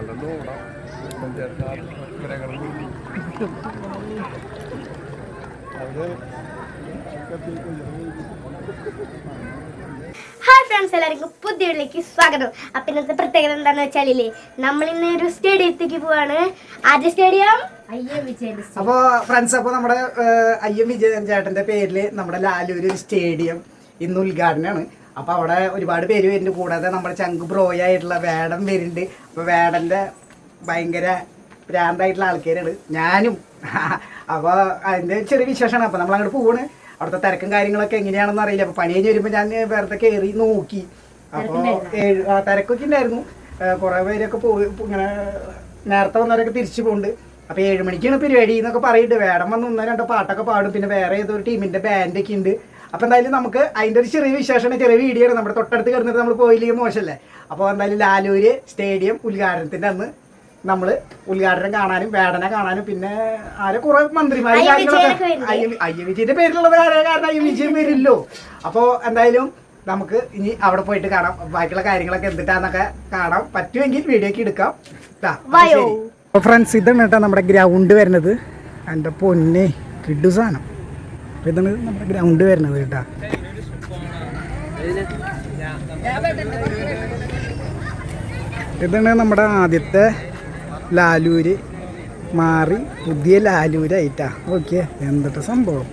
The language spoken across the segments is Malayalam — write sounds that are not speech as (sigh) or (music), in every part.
നാലെണ്ണം ഓടാം ഹായ് ഫ്രണ്ട്സ് എല്ലാവർക്കും പുതിയ വീട്ടിലേക്ക് സ്വാഗതം. അപ്പൊ ഇന്നത്തെ പ്രത്യേകത എന്താണെന്ന് വെച്ചാലില്ലേ നമ്മൾ ഇന്ന് ഒരു സ്റ്റേഡിയത്തേക്ക് പോവാണ്. ആദ്യ സ്റ്റേഡിയം? അപ്പോ ഫ്രണ്ട്സ് അപ്പൊ നമ്മുടെ അയ്യം എം വിജയൻ ചേട്ടന്റെ പേരിൽ നമ്മുടെ ലാലൂര് സ്റ്റേഡിയം ഇന്ന് ഉദ്ഘാടനമാണ്. അപ്പൊ അവിടെ ഒരുപാട് പേര് വരുന്നുണ്ട്. കൂടാതെ നമ്മുടെ ചങ്ക് ബ്രോയ് ആയിട്ടുള്ള വേടൻ വരുന്നുണ്ട്. അപ്പൊ വേടന്റെ ഭയങ്കര ഭ്രാന്തായിട്ടുള്ള ആൾക്കാരാണ്. ഞാനും. (laughs) അപ്പൊ അതിന്റെ ചെറിയ വിശേഷമാണ്. അപ്പൊ നമ്മൾ അങ്ങോട്ട് പോവാണ്. അവിടുത്തെ തിരക്കും കാര്യങ്ങളൊക്കെ എങ്ങനെയാണെന്ന് അറിയില്ല. അപ്പൊ പണി കഴിഞ്ഞ് വരുമ്പോ ഞാൻ വെറുതെ കയറി നോക്കി. അപ്പൊ ഏഴ് ആ, തിരക്കൊക്കെ ഉണ്ടായിരുന്നു. കുറെ പേരൊക്കെ പോയി. ഇങ്ങനെ നേരത്തെ വന്നവരൊക്കെ തിരിച്ചു പോകുന്നുണ്ട് അപ്പൊ ഏഴ് മണിക്കാണ് പരിപാടി എന്നൊക്കെ പറയുന്നുണ്ട് വേടം വന്ന് ഒന്നോ രണ്ടോ പാട്ടൊക്കെ പാടും. പിന്നെ വേറെ ഏതോ ഒരു ടീമിന്റെ ബാൻഡൊക്കെ ഉണ്ട് അപ്പൊ എന്തായാലും നമുക്ക് അതിന്റെ ഒരു ചെറിയ വിശേഷമാണ്. ചെറിയ വീഡിയോ ആണ്. നമ്മുടെ തൊട്ടടുത്ത് കിടന്നിട്ട് നമ്മൾ പോയില്ലെങ്കിൽ മോശമല്ലേ? അപ്പോൾ എന്തായാലും ലാലൂര് സ്റ്റേഡിയം ഉദ്ഘാടനത്തിന്റെ അന്ന് നമ്മൾ ഉദ്ഘാടനം കാണാനും വേടന കാണാനും പിന്നെ ആരെ കുറെ മന്ത്രിമാര് കാര്യങ്ങളൊക്കെ അയ്യ വിജയന്റെ പേരിലുള്ളത് കാരണം അയ്യ വിജയം വരില്ലോ അപ്പോൾ എന്തായാലും നമുക്ക് ഇനി അവിടെ പോയിട്ട് കാണാം. ബാക്കിയുള്ള കാര്യങ്ങളൊക്കെ എന്തിട്ടാന്നൊക്കെ കാണാം. പറ്റുമെങ്കിൽ വീഡിയോക്ക് എടുക്കാം. ട്ടാ, അപ്പൊ അപ്പോൾ ഫ്രണ്ട്സ് ഇതാണ് കേട്ടോ നമ്മുടെ ഗ്രൗണ്ട് വരുന്നത്. എന്റെ പൊന്നെ കിഡ്സാണ് സാധനം. അപ്പോൾ ഇതാണ് നമ്മുടെ ഗ്രൗണ്ട് വരുന്നത് കേട്ടോ. ഇതാണ് നമ്മുടെ ആദ്യത്തെ ലാലൂര് മാറി പുതിയ ലാലൂരായിട്ടാ. ഓക്കെ എന്തൊക്കെ സംഭവം.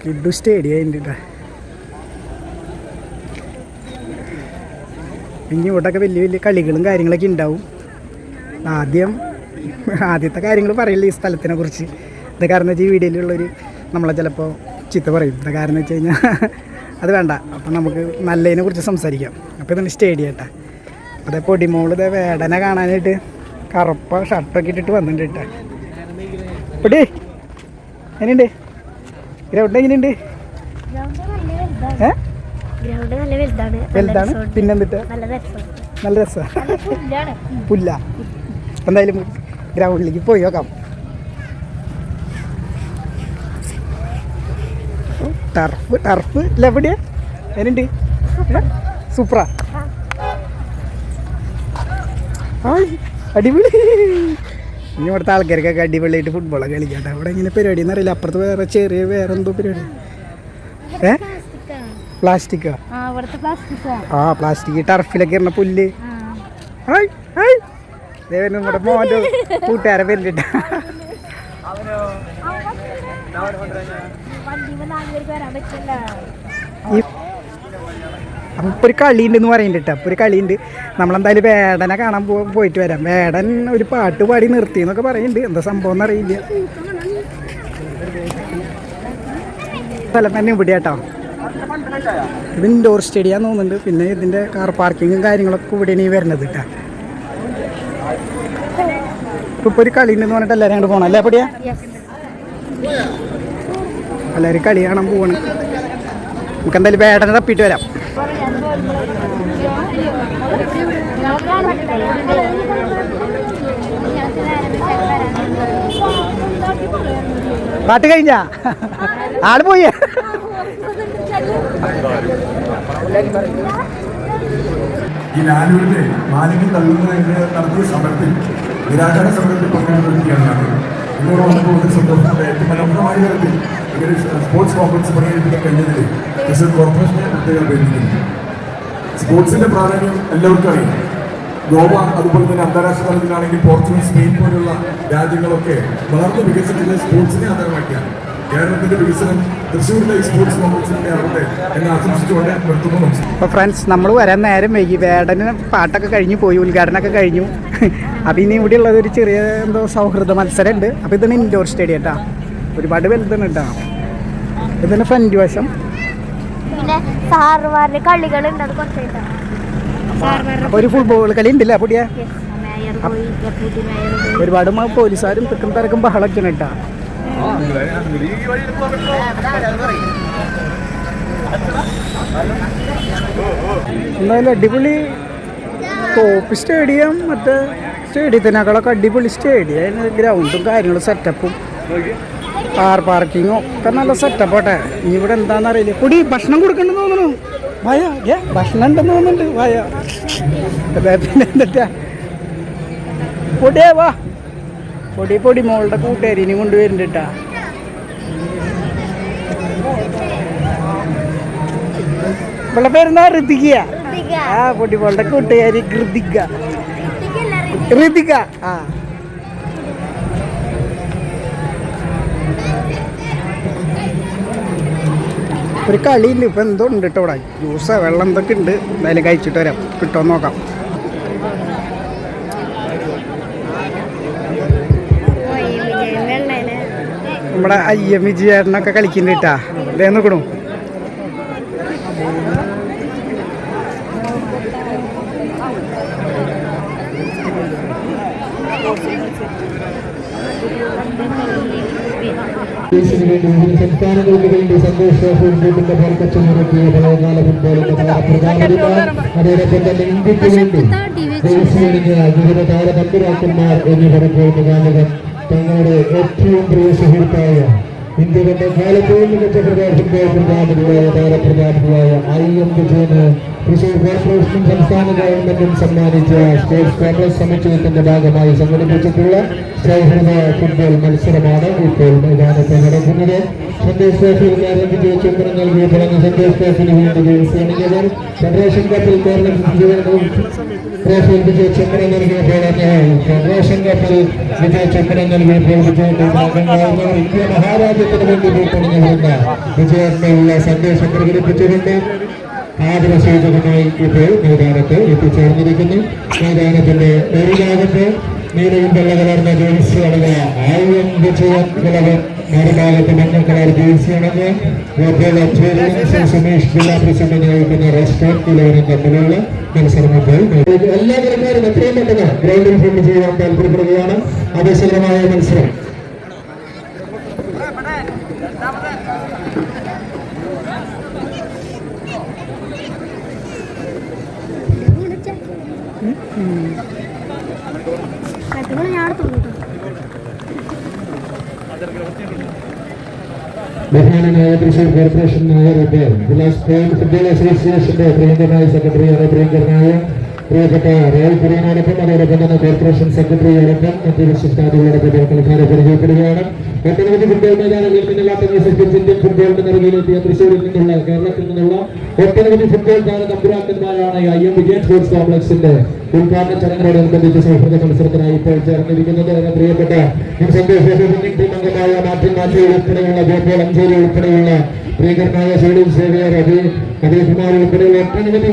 കിഡു സ്റ്റേഡിയം അതിന്റെ ഇനി ഇവിടെയൊക്കെ വലിയ വലിയ കളികളും കാര്യങ്ങളൊക്കെ ഉണ്ടാവും. ആദ്യം ആദ്യത്തെ കാര്യങ്ങൾ പറയില്ല ഈ സ്ഥലത്തിനെ കുറിച്ച്. ഇത് കാരണം വെച്ചാൽ ഈ വീഡിയോയിലുള്ളൊരു നമ്മളെ ചിലപ്പോൾ ചിത്ത പറയും. ഇത് കാരണം വെച്ച് കഴിഞ്ഞാൽ (laughs) അത് വേണ്ട. അപ്പം നമുക്ക് നല്ലതിനെ കുറിച്ച് സംസാരിക്കാം. അപ്പോൾ ഇതാണ് സ്റ്റേഡിയം കേട്ടാ അതേ പൊടിമോൾ ഇതേ വേടനെ കാണാനായിട്ട് കറുപ്പ ഷർട്ടൊക്കെ ഇട്ടിട്ട് വന്നിട്ടുണ്ട് കേട്ടാ പൊടി എങ്ങനെയുണ്ട്? ഗ്രൗണ്ട് എങ്ങനെയുണ്ട്? ഏ? വലുതാണ്. പിന്നെന്തിട്ട് നല്ല രസമാണ് പുല്ല. എന്തായാലും ഗ്രൗണ്ടിലേക്ക് പോയി നോക്കാം. ടർഫ് ടർഫ് ഇല്ല എവിടെയാ? എന്നുണ്ട് സൂപ്പറാ. അടിപൊളി. ഇനി ഇവിടുത്തെ ആൾക്കാർക്കൊക്കെ അടിപൊളിയായിട്ട് ഫുട്ബോളൊക്കെ കളിക്കട്ടെ അവിടെ ഇങ്ങനെ പരിപാടി എന്നറിയില്ല. അപ്പുറത്ത് വേറെ ചെറിയ വേറെ എന്തോ പരിപാടി. ഏ? പ്ലാസ്റ്റിക്കാ. ആ പ്ലാസ്റ്റിക് ആ പ്ലാസ്റ്റിക് ടർഫിലൊക്കെ ഇറണ പുല്ല്. നമ്മുടെ മോന്റെ കൂട്ടുകാരെ വരുന്നുണ്ട്. അപ്പം ഒരു കളിയുണ്ട് എന്ന് പറയുന്നുണ്ട് കേട്ടോ അപ്പോൾ ഒരു കളിയുണ്ട്. നമ്മളെന്തായാലും വേടനെ കാണാൻ പോയിട്ട് വരാം. വേടൻ ഒരു പാട്ട് പാടി നിർത്തി എന്നൊക്കെ പറയുന്നുണ്ട് എന്താ സംഭവം എന്നറിയില്ല. സ്ഥലം തന്നെ ഇവിടെ കേട്ടോ ഇത് ഇൻഡോർ സ്റ്റേഡിയം തോന്നുന്നുണ്ട്. പിന്നെ ഇതിന്റെ കാർ പാർക്കിങ്ങും കാര്യങ്ങളൊക്കെ ഇവിടെയാണ് ഈ വരുന്നത് കേട്ടോ. ഇപ്പൊ ഒരു കളി ഉണ്ടെന്ന് പറഞ്ഞിട്ട് എല്ലാവരും അങ്ങോട്ട് പോകണം അല്ലേ പൊടിയാ? എല്ലാവരും കളി കാണാൻ പോവാണ്. നമുക്ക് എന്തായാലും വേടനെ തപ്പിയിട്ട് വരാം. പാട്ട് കഴിഞ്ഞ? ആൾ പോയി. ഈ ലാലൂരിന്റെ മാലിന്യം തള്ളുന്നതിന് നടത്തിയ സമരത്തിൽ നിരാഹാര സമരത്തിൽ പങ്കെടുത്ത വ്യക്തിയാണ് ഞാൻ വന്നപ്പോൾ ഒരു സന്തോഷമുണ്ട് ഏറ്റവും മനോഹരമായ തരത്തിൽ ഇങ്ങനെ സ്പോർട്സ് കോംപ്ലക്സ് പണിയെടുപ്പിക്കാൻ കഴിഞ്ഞതിൽ തൃശ്ശൂർ കോർപ്പറേഷനെ പ്രത്യേകം അഭിനന്ദിക്കുന്നു സ്പോർട്സിന്റെ പ്രാധാന്യം എല്ലാവർക്കും അറിയാം. ഗോവ അതുപോലെ തന്നെ അന്താരാഷ്ട്ര തലത്തിലാണെങ്കിൽ പോർച്ചുഗൽ സ്പെയിൻ പോലുള്ള രാജ്യങ്ങളൊക്കെ വളർന്നു വികസിക്കുന്ന സ്പോർട്സിനെ ആധാരമാക്കിയാണ്. കേരളത്തിന്റെ വികസനം തൃശ്ശൂരിലെ സ്പോർട്സ് കോംപ്ലക്സിന്റെ ആവട്ടെ എന്ന് ആശംസിച്ചുകൊണ്ട് നിർത്തുന്നു അപ്പൊ അപ്പോൾ ഫ്രണ്ട്സ് നമ്മൾ വരാൻ നേരം വൈകി. വേടന് പാട്ടൊക്കെ കഴിഞ്ഞു പോയി ഉദ്ഘാടനമൊക്കെ കഴിഞ്ഞു. അപ്പോൾ ഇനി ഇവിടെ ഉള്ളത് ഒരു ചെറിയ എന്തോ സൗഹൃദ മത്സരം ഉണ്ട് അപ്പോൾ ഇതാണ് ഇൻഡോർ സ്റ്റേഡിയം കേട്ടോ ഒരുപാട് വലുതാണ് കേട്ടോ ഇതിന്റെ ഫ്രണ്ട് വശം പിന്നെ സാറുമാരുടെ കളികളുണ്ട് അത് കുറച്ചായിട്ടാണ് ഒരു ഫുട്ബോൾ കളി ഉണ്ടല്ലേ പൊടിയാ ഒരുപാട് പോലീസുകാരും തിക്കും തിരക്കും ബഹളൊക്കെ കേട്ടാ. എന്തായാലും അടിപൊളി ടോപ്പ് സ്റ്റേഡിയം മറ്റേ സ്റ്റേഡിയത്തിനേക്കാളൊക്കെ അടിപൊളി സ്റ്റേഡിയം ഗ്രൗണ്ടും കാര്യങ്ങളും സെറ്റപ്പും കാർ പാർക്കിങ്ങും ഒക്കെ നല്ല സെറ്റപ്പ് ആട്ടെ. ഇനി ഇവിടെ എന്താണെന്ന് അറിയില്ല. പൊടി ഭക്ഷണം കൊടുക്കണ്ടെന്ന് തോന്നുന്നു. വായ ഏ ഭക്ഷണം ഉണ്ടെന്ന് തോന്നുന്നുണ്ട്. വയ. പിന്നെ എന്നിട്ടാ പൊടിയേ വാ. പൊടി പൊടി മോളുടെ കൂട്ടുകാരിനെ കൊണ്ടുവരുന്നുണ്ട് കേട്ടാ. ഇവളുടെ പേരെന്താ? ഋതിക ആ പൊടി മോളുടെ കൂട്ടുകാരി കൃതിക ഋതിക ആ. ഒരു കളിയില്ല ഇപ്പൊ എന്തോ ഉണ്ട് കേട്ടോ ഇവിടെ. ജ്യൂസ് വെള്ളം എന്തൊക്കെ ഉണ്ട്. എന്തായാലും കഴിച്ചിട്ട് വരാം. കിട്ടുമോ നോക്കാം. നമ്മുടെ അയ്യം വിജയേട്ടനൊക്കെ കളിക്കുന്നുണ്ട് കേട്ടാ ഇതേ നോക്കണു. ദേശിന് വേണ്ടി വിവിധ സംസ്ഥാനങ്ങൾക്ക് വേണ്ടി സന്തോഷ പഴയകാല ഫുട്ബോളിന്റെ താരപ്രധാനമാർ അതോടൊപ്പം തന്നെ ഇന്ത്യയ്ക്ക് വേണ്ടി ദേശീയ വിവിധ താരപന്തിരാക്കന്മാർ എന്നിവരുടെ മുഖാമുഖം തങ്ങളുടെ ഏറ്റവും പ്രിയ സുഹൃത്തായ ഇന്ത്യ കണ്ട കാലത്തെയും മികച്ച പ്രധാനമായ പ്രധാനമായ താരപ്രധാനമായ ഐ എം വിജയന് തൃശൂർ കോർപ്പറേഷനും സംസ്ഥാന ഗവൺമെന്റും സമ്മാനിച്ച സ്പോർട്സ് കോൺഗ്രസ് സമുച്ചയത്തിന്റെ ഭാഗമായി സംഘടിപ്പിച്ചിട്ടുള്ള സൗഹൃദ ഫുട്ബോൾ മത്സരമാണ് ഇപ്പോൾ മൈതാനത്ത് നടക്കുന്നത് സന്തോഷ് ട്രോഫിയിൽ വിജയ ചുമതല നൽകിയ പറഞ്ഞ സന്തോഷ് ട്രോഫിന് വേണ്ടി ജയിച്ച് അണിഞ്ഞവർ ഫെഡറേഷൻ കപ്പിൽ ട്രോഫിയിൽ വിജയ ചുമതല ഫെഡറേഷൻ കപ്പിൽ വിജയ ചുമതല നൽകിയപ്പോൾ ഭാഗങ്ങളായിരുന്നവർ ഇന്ത്യ മഹാരാജ്യത്തിന് വേണ്ടി പോയിക്കണിഞ്ഞു വരുന്ന വിജയത്തിനുള്ള സന്ദേശം പ്രകടിപ്പിച്ചുകൊണ്ട് ആദരസൂചകമായി ഇപ്പോൾ മൈതാനത്ത് എത്തിച്ചേർന്നിരിക്കുന്നു. മൈതാനത്തിന്റെ ഒരു ഭാഗത്ത് നീലയും വെള്ള കലർന്ന ജേഴ്സി അടങ്ങ ആയിരം വിജയം കിളവൻ മറുഭാഗത്ത് മഞ്ഞ കളർ ജേഴ്സി അടങ്ങ സുമേഷ് ജില്ലാ പ്രസിഡന്റ് നയിക്കുന്ന റെസ്റ്റോറന്റ് ഇലവനും തമ്മിലുള്ള മത്സരം ഇപ്പോൾ എല്ലാ കളിക്കാരും എത്രയും പെട്ടെന്ന് ഗ്രൗണ്ടിൽ ഫീൽഡ് ചെയ്യാൻ താല്പര്യപ്പെടുകയാണ്. ആവേശകരമായ മത്സരം. ബഹുമാനായ തൃശൂർ കോർപ്പറേഷൻ നായർ ഇപ്പോൾ ജില്ലാ സ്പോർട്സ് ഫുട്ബോൾ അസോസിയേഷന്റെ പ്രിയങ്കരനായ സെക്രട്ടറിയാണ് പ്രിയങ്കരനായ പ്രിയപ്പെട്ട റോയൽ കുര്യനോടൊപ്പം അതോടൊപ്പം തന്നെ കോർപ്പറേഷൻ സെക്രട്ടറിയോടൊപ്പം മറ്റ് വിശിഷ്ടാദികളോടൊപ്പം കളിക്കാരെ പരിചയപ്പെടുകയാണ്. ഒട്ടനവധി ഫുട്ബോൾ മൈതാനങ്ങളിൽ നിന്നില്ലാത്ത വിശേഷിച്ച് ഇന്ത്യൻ ഫുട്ബോളിന്റെ നിറവിലെത്തിയ തൃശ്ശൂരിൽ നിന്നുള്ള കേരളത്തിൽ നിന്നുള്ള ഒട്ടനവധി ഫുട്ബോൾ താര തമ്പുരാക്കന്മാരാണ് ഐ എം വിജയൻ സ്പോർട്സ് കോംപ്ലക്സിന്റെ ഉദ്ഘാടന ചടങ്ങിനോടനുബന്ധിച്ച് സൗഹൃദ മത്സരത്തിനായി ഇപ്പോൾ ചേർന്നിരിക്കുന്നത്. എന്ന പ്രിയപ്പെട്ട ടീം അംഗമായ മാറ്റി മാത്യു ഉൾപ്പെടെയുള്ള ഗോപാൽ അഞ്ചേരി ഉൾപ്പെടെയുള്ള പ്രിയങ്കരനായ സോളിൽ സേവിയർ അബി അഭികുമാർ ഉൾപ്പെടെയുള്ള ഒട്ടനവധി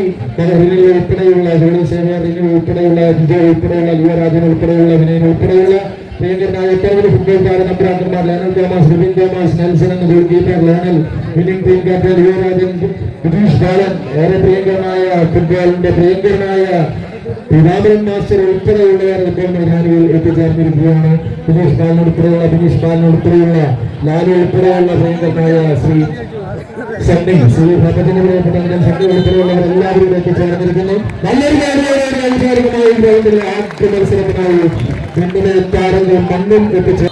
റിനിൽ ഉൾപ്പെടെയുള്ള സോളിൽ സേവിയർ ഉൾപ്പെടെയുള്ള വിജയ് ഉൾപ്പെടെയുള്ള യുവരാജൻ ഉൾപ്പെടെയുള്ള വിനയൻ ഉൾപ്പെടെയുള്ള പ്രിയങ്കരനായ ഒട്ടനവധി ഫുട്ബോൾ താര നമ്പരാക്കന്മാർ ലേണൽ തോമസ് റിബിൻ തോമസ് നെൽസൺ എന്ന goal keeper winning team captain Yuvarajan Balan ഏറെ പ്രിയങ്കരനായ ഫുട്ബോളിന്റെ പ്രിയങ്കരനായ പിതാമരൻ മാസ്റ്റർ ഉൾപ്പെടെയുള്ള ഇപ്പോൾ മൈതാനിയിൽ എത്തിച്ചേർന്നിരിക്കുകയാണ്? ബിനീഷ് ബാലൻ ഉൾപ്പെടെയുള്ള ബിനീഷ് ബാലൻ ഉൾപ്പെടെയുള്ള ലാലു ഉൾപ്പെടെയുള്ള പ്രിയങ്കരനായ ശ്രീ സണ്ണി. ശ്രീ ഭഗത്തിന്റെ പ്രിയപ്പെട്ട സണ്ണി ഉൾപ്പെടെയുള്ളവർ എല്ലാവരും എത്തിച്ചേർന്നിരിക്കുന്നു. നല്ലൊരു ആദ്യ മത്സരത്തിനായി പിന്നിലെ താരങ്ങൾ മണ്ണും എത്തിച്ചേർ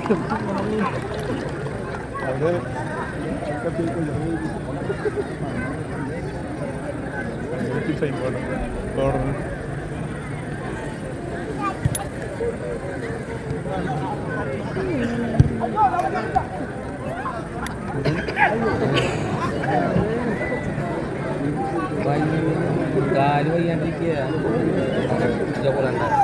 കാൽ വയ്യാണ്ടിരിക്കുക ജോലണ്ട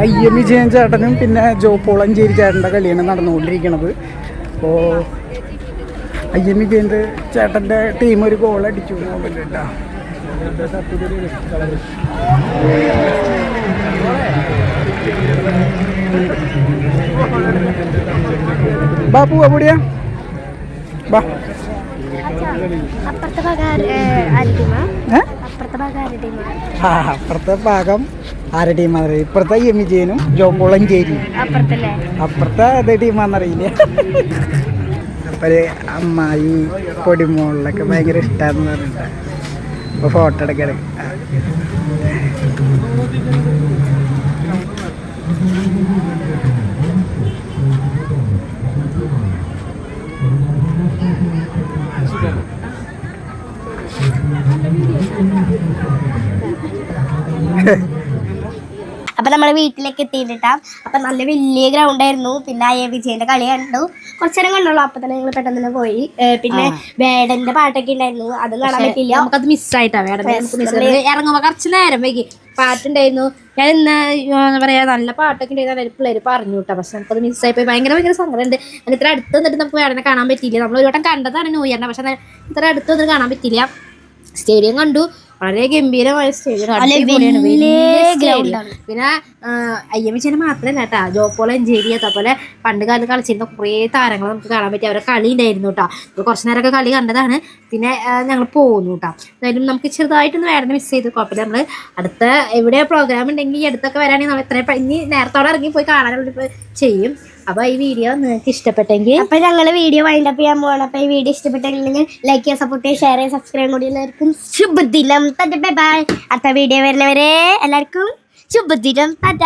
ഐ എം വിജയൻ ചേട്ടനും പിന്നെ ജോ പോളഞ്ചേരി ചേട്ടന്റെ കളിയാണ് നടന്നുകൊണ്ടിരിക്കുന്നത് അപ്പോൾ ഐ എം വിജയന്റെ ചേട്ടന്റെ ടീം ഒരു ഗോൾ അടിച്ചു ബാപ്പു എവിടെയാ? ബാ. അപ്പുറത്തെ ഭാഗം ആരുടെ ടീമാണെന്നറിയില്ല ഇപ്പുറത്തെ വിജയനും ജോ കുളഞ്ചേരിയും അപ്പുറത്തെ അതേ ടീമാണെന്നറിയില്ല അപ്പോൾ അമ്മായി പൊടിമോളിലൊക്കെ ഭയങ്കര ഇഷ്ടമാണെന്ന് പറഞ്ഞിട്ട് അപ്പോൾ ഫോട്ടോ എടുക്കാൻ അപ്പൊ നമ്മളെ വീട്ടിലേക്ക് എത്തിയിട്ടാ അപ്പം നല്ല വലിയ ഗ്രൗണ്ട് ആയിരുന്നു. പിന്നെ അയ്യ വിജയന്റെ കളി കണ്ടു. കുറച്ചേരം കണ്ടുള്ളൂ അപ്പൊ തന്നെ ഞങ്ങൾ പെട്ടെന്ന് തന്നെ പോയി. പിന്നെ വേടന്റെ പാട്ടൊക്കെ ഉണ്ടായിരുന്നു. അത് കാണാൻ പറ്റില്ല നമുക്കത് മിസ്സായിട്ടാ വേറെ ഇറങ്ങുമ്പോൾ കുറച്ച് നേരം വൈകി. പാട്ടുണ്ടായിരുന്നു. ഞാൻ ഇന്ന് എന്താ പറയാ നല്ല പാട്ടൊക്കെ ഉണ്ടായിരുന്നു. പിള്ളേര് പറഞ്ഞു കേട്ടോ. പക്ഷെ നമുക്കത് മിസ്സായി പോയി ഭയങ്കര ഭയങ്കര സങ്കടമുണ്ട്. അതിന് ഇത്ര അടുത്ത് വന്നിട്ട് നമുക്ക് വേടനെ കാണാൻ പറ്റിയില്ല. നമ്മൾ ഒരു വട്ടം കണ്ടതാണ് ന്യൂ ഇയറിനെ. പക്ഷെ ഇത്ര അടുത്ത് വന്നിട്ട് കാണാൻ പറ്റിയില്ല. സ്റ്റേഡിയം കണ്ടു. വളരെ ഗംഭീരമായ ആണ്. പിന്നെ അയ്യമ്മിച്ചേനെ മാത്രമല്ല കേട്ടാ. പോലെ എഞ്ചേരി അതേപോലെ പണ്ട് കാലത്ത് കളിച്ചിരുന്ന കുറേ താരങ്ങൾ നമുക്ക് കാണാൻ പറ്റി. അവരെ കളി ഉണ്ടായിരുന്നു കേട്ടോ കുറച്ച് നേരമൊക്കെ കളി കണ്ടതാണ്. പിന്നെ ഞങ്ങൾ പോകുന്നു കേട്ടോ എന്തായാലും നമുക്ക് ചെറുതായിട്ടൊന്ന് വേറെ മിസ് ചെയ്ത്. കുഴപ്പമില്ല. നമ്മൾ അടുത്ത എവിടെ പ്രോഗ്രാം ഉണ്ടെങ്കിൽ ഈ അടുത്തൊക്കെ വരാണെങ്കിൽ നമ്മൾ എത്രയും ഇനി നേരത്തോടെ ഇറങ്ങി പോയി കാണാനുള്ള ചെയ്യും. അപ്പോൾ ഈ വീഡിയോ നിങ്ങൾക്ക് ഇഷ്ടപ്പെട്ടെങ്കിൽ അപ്പൊ ഞങ്ങൾ വീഡിയോ വൈൻഡ് അപ്പ് ചെയ്യാൻ പോകണം അപ്പൊ ഈ വീഡിയോ ഇഷ്ടപ്പെട്ടെങ്കിൽ ലൈക്ക് ചെയ്യുക സപ്പോർട്ട് ചെയ്യുക ഷെയർ ചെയ്യുക സബ്സ്ക്രൈബ് കൂടി എല്ലാവർക്കും. ശുഭദിനം. തന്റെ ബൈ അടുത്ത വീഡിയോ വരുന്നവരെ എല്ലാവർക്കും ശുഭദിനം. തറ്റ